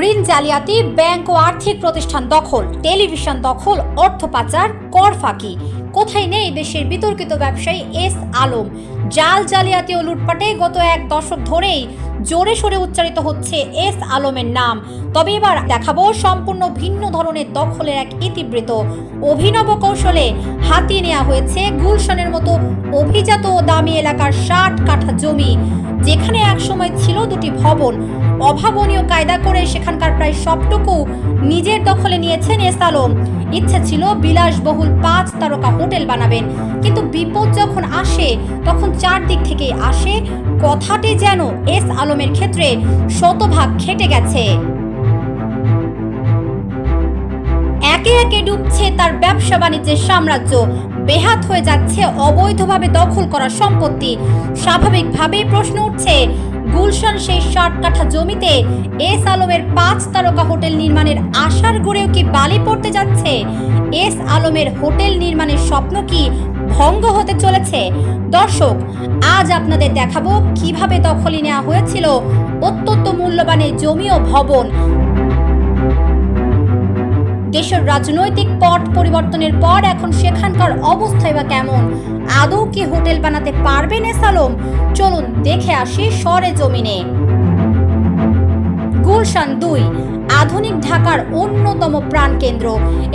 ঋণ জালিয়াতি ব্যাংক ও আর্থিক প্রতিষ্ঠান দখল টেলিভিশন দখল অর্থ পাচার কর ফাঁকি। কোথায় নেই দেশের বিতর্কিত ব্যবসায়ী এস আলম। জাল জালিয়াতি ও লুটপাটে গত এক দশক ধরেই জোরে সোরে উচ্চারিত হচ্ছে এস আলমের নাম। তবে এবার দেখাবো সম্পূর্ণ ভিন্ন ধরনের দখলের এক ইতিবৃত অভিনব কৌশলে হাতিয়ে নেওয়া হয়েছে গুলশানের মতো অভিজাত ও দামি এলাকার ষাট কাঠা জমি, যেখানে একসময় ছিল দুটি ভবন। অভাবনীয় কায়দা করে সেখানকার প্রায় সবটুকু নিজের দখলে নিয়েছেন এস আলম। ইচ্ছে ছিল বিলাসবহুল পাঁচ তারকা হোটেল বানাবেন। কিন্তু বিপদ যখন আসে, তখন চারদিক থেকে আসে কথাটি যেন এস আলমের ক্ষেত্রে শতভাগ খেটে গেছে। একে একে ডুবছে তার ব্যবসা বাণিজ্যের সাম্রাজ্য। বেহাত হয়ে যাচ্ছে, অবৈধভাবে দখল করা সম্পত্তি। স্বাভাবিকভাবেই প্রশ্ন উঠছে গুলশান সেই ষাট কাঠা জমিতে এস আলমের পাঁচ তারকা হোটেল নির্মাণের আশার গড়েও কি বালি পড়তে যাচ্ছে? এস আলমের হোটেল নির্মাণের স্বপ্ন কি ভঙ্গ হতে চলেছে? দর্শক, আজ আপনাদের দেখাবো কীভাবে দখলি নেওয়া হয়েছিল অত্যন্ত মূল্যবানের জমি ও ভবন দেশের রাজনৈতিক পট পরিবর্তনের পর এখন সেখানকার অবস্থাই বা কেমন? আদৌ কি হোটেল বানাতে পারবেন এস আলম চলুন দেখে আসি সরে জমিনে। গুলশান দুই, আধুনিক ঢাকার অন্যতম প্রাণকেন্দ্র।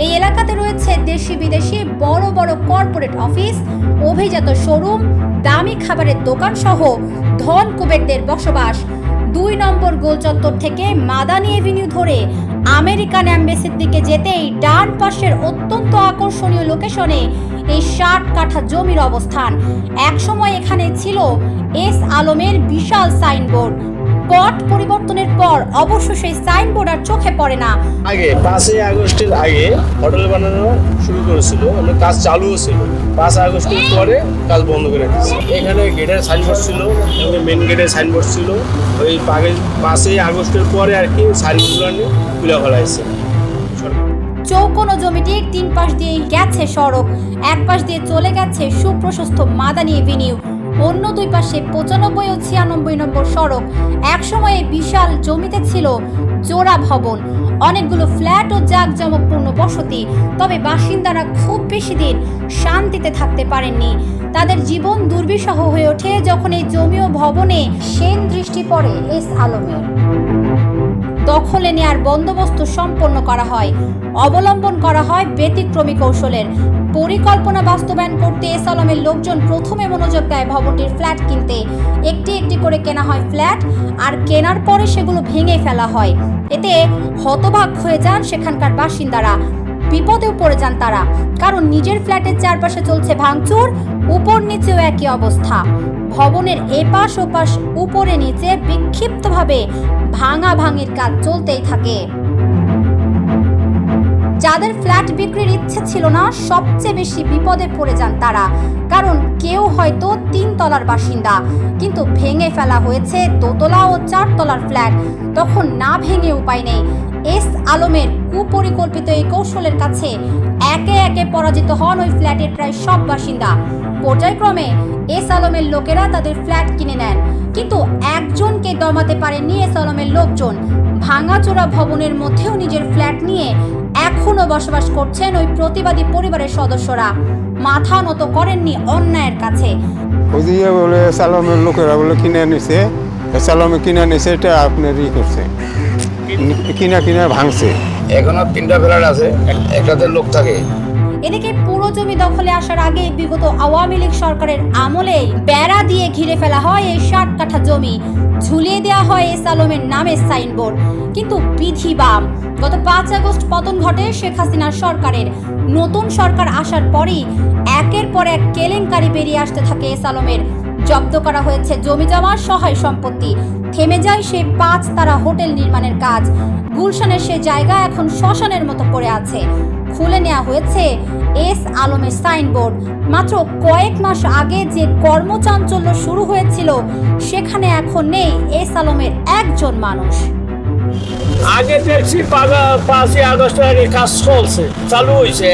এই এলাকাতে রয়েছে দেশি বিদেশি বড় বড় কর্পোরেট অফিস, অভিজাত শোরুম, দামি খাবারের দোকান সহ ধন কুবেরদের বসবাস। দুই নম্বর গোল চত্বর থেকে মাদানি এভিনিউ ধরে আমেরিকান অ্যাম্বেসির দিকে যেতেই ডান পাশের অত্যন্ত আকর্ষণীয় লোকেশনে এই ষাট কাঠা জমির অবস্থান। একসময় এখানে ছিল এস আলমের বিশাল সাইনবোর্ড। পট পরিবর্তনের পর অবশ্য সেই সাইনবোর্ড আর চোখে পড়ে না। আগে পাঁচই আগস্টের আগে হোটেল বানানো শুরু করেছিল মানে কাজ চালুও ছিল পাঁচ আগস্টের পরে কাজ বন্ধ করে দিচ্ছে এখানে গেটের সাইনবোর্ড ছিল এখানে মেন গেটের সাইনবোর্ড ছিল। ওই পাগে- পাঁচই আগস্টের পরে আর কি সাইনবোর্ডগুলো নিয়ে তুলে ফেলা হয়েছে। চৌকোনো জমিটির তিন পাশ দিয়ে গেছে সড়ক। এক পাশ দিয়ে চলে গেছে সুপ্রশস্ত মাদানি এভিনিউ। অন্য দুই পাশে পঁচানব্বই ও ছিয়ানব্বই নম্বর সড়ক এক একসময়ে বিশাল জমিতে ছিল জোড়া ভবন। অনেকগুলো ফ্ল্যাট ও জাঁকজমকপূর্ণ বসতি, তবে বাসিন্দারা খুব বেশি দিন শান্তিতে থাকতে পারেননি। তাদের জীবন দুর্বিষহ হয়ে ওঠে যখন এই জমি ও ভবনে সেন দৃষ্টি পড়ে এস আলমের। দখলে নেয়ার বন্দোবস্ত সম্পন্ন করা হয়, অবলম্বন করা হয় ব্যতিক্রমী কৌশলের। পরিকল্পনা বাস্তবায়ন করতে এস আলমের লোকজন প্রথমে মনোযোগ দেয় ভবনটির ফ্ল্যাট কিনতে। একটি একটি করে কেনা হয় ফ্ল্যাট, আর কেনার পরে সেগুলো ভেঙে ফেলা হয়। এতে হতবাক হয়ে যান সেখানকার বাসিন্দারা। বিপদেও পড়ে যান তারা। কারণ নিজের ফ্ল্যাটের চারপাশে চলছে ভাঙচুর, উপর নিচেও একই অবস্থা। ভবনের এপাশ ওপাশ, উপরে নিচে বিক্ষিপ্তভাবে ভাঙা ভাঙির কাজ চলতেই থাকে। যাদের ফ্ল্যাট বিক্রির ইচ্ছে ছিল না, সবচেয়ে বেশি বিপদে পড়ে যান তারা। কারণ কেউ হয়তো তিন তলার বাসিন্দা, কিন্তু ভেঙে ফেলা হয়েছে দোতলা ও চারতলার ফ্ল্যাট। তখন না ভেঙে উপায় নেই। এস আলমের কুপরিকল্পিত এই কৌশলের কাছে একে একে পরাজিত হন ওই ফ্ল্যাটের প্রায় সব বাসিন্দা। পর্যায়ক্রমে এস আলমের লোকেরা তাদের ফ্ল্যাট কিনে নেন। কিন্তু একজনকে দমাতে পারেননি এস আলমের লোকজন। ভাঙাচোরা ভবনের মধ্যেও নিজের ফ্ল্যাট নিয়ে এখনও বসবাস করছেন ওই প্রতিবাদী পরিবারের সদস্যরা। মাথা নত করেননি অন্যায়ের কাছে। ওদিকে বলে সালামের লোকেরা বলে কিনে নিছে সালামে কিনে নিছে এটা আপনার ই করছে। কিনা কিনা ভাঙছে। এখনও তিনটা ফ্ল্যাট আছে একটাতে লোক থাকে। এদিকে পুরো জমি দখলে আসার আগে বিগত আওয়ামী লীগ সরকারের আমলে বেড়া দিয়ে ঘিরে ফেলা হয় এই ষাট কাঠা জমি। ঝুলিয়ে দেওয়া হয় এস আলমের নামে সাইনবোর্ড। কিন্তু বিধি বাম। গত পাঁচ আগস্ট পতন ঘটে শেখ হাসিনার সরকারের। নতুন সরকার আসার পরই একের পর এক কেলেঙ্কারি বেরিয়ে আসতে থাকে এস আলমের জব্দ করা হয়েছে। জমি জমা সহায় সম্পত্তি। থেমে যায় সে পাঁচ তারা হোটেল নির্মাণের কাজ। গুলশানের সে জায়গা এখন শ্মশানের মতো পড়ে আছে। খুলে নেওয়া হয়েছে এস আলমের সাইনবোর্ড। মাত্র কয়েক মাস আগে যে কর্মচাঞ্চল্য শুরু হয়েছিল, সেখানে এখন নেই এস আলমের একজন মানুষ। আগে দেখছি পাঁচই আগস্ট কাজ চলছে, চালু হয়েছে,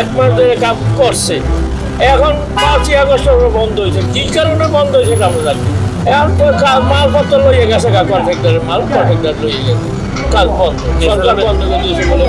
এক মাস ধরে কাজ করছে। এখন পাঁচই আগস্ট বন্ধ হয়েছে। কি কারণে বন্ধ হয়েছে কাপড় জানি এখন মালপত্র লইয়ে গেছে কন্ট্রাক্টরের মাল কন্ট্রাক্টর লইয়ে গেছে। কাল বন্ধ, সরকার বন্ধ করে দিয়েছে বলে।